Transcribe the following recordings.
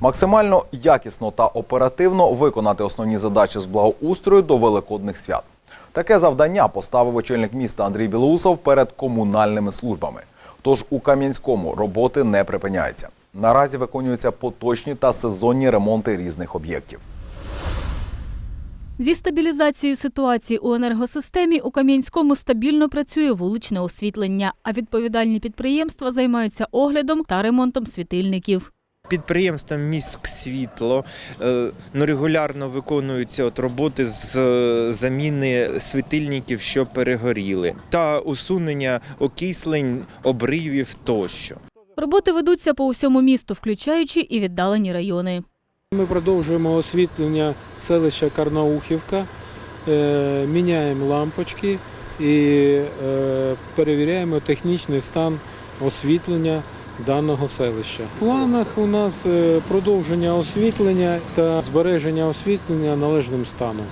Максимально якісно та оперативно виконати основні задачі з благоустрою до великодних свят. Таке завдання поставив очільник міста Андрій Білоусов перед комунальними службами. Тож у Кам'янському роботи не припиняються. Наразі виконуються поточні та сезонні ремонти різних об'єктів. Зі стабілізацією ситуації у енергосистемі у Кам'янському стабільно працює вуличне освітлення, а відповідальні підприємства займаються оглядом та ремонтом світильників. Підприємством міськ світло е, ну, регулярно виконуються от роботи з е, заміни світильників, що перегоріли, та усунення окислень, обривів тощо. Роботи ведуться по усьому місту, включаючи і віддалені райони. Ми продовжуємо освітлення селища Карнаухівка, е, міняємо лампочки і перевіряємо технічний стан освітлення даного селища. В планах у нас е, продовження освітлення та збереження освітлення належним станом.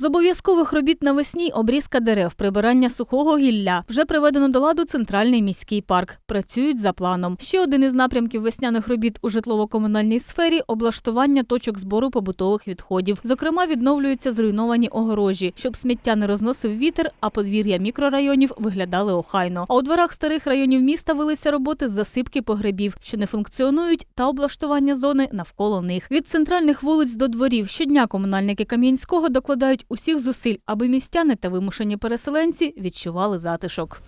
З обов'язкових робіт навесні обрізка дерев, прибирання сухого гілля. Вже приведено до ладу центральний міський парк. Працюють за планом. Ще один із напрямків весняних робіт у житлово-комунальній сфері облаштування точок збору побутових відходів. Зокрема, відновлюються зруйновані огорожі, щоб сміття не розносив вітер, а подвір'я мікрорайонів виглядали охайно. А у дворах старих районів міста велися роботи з засипки погребів, що не функціонують, та облаштування зони навколо них. Від центральних вулиць до дворів щодня комунальники Кам'янського докладають усіх зусиль, аби містяни та вимушені переселенці відчували затишок.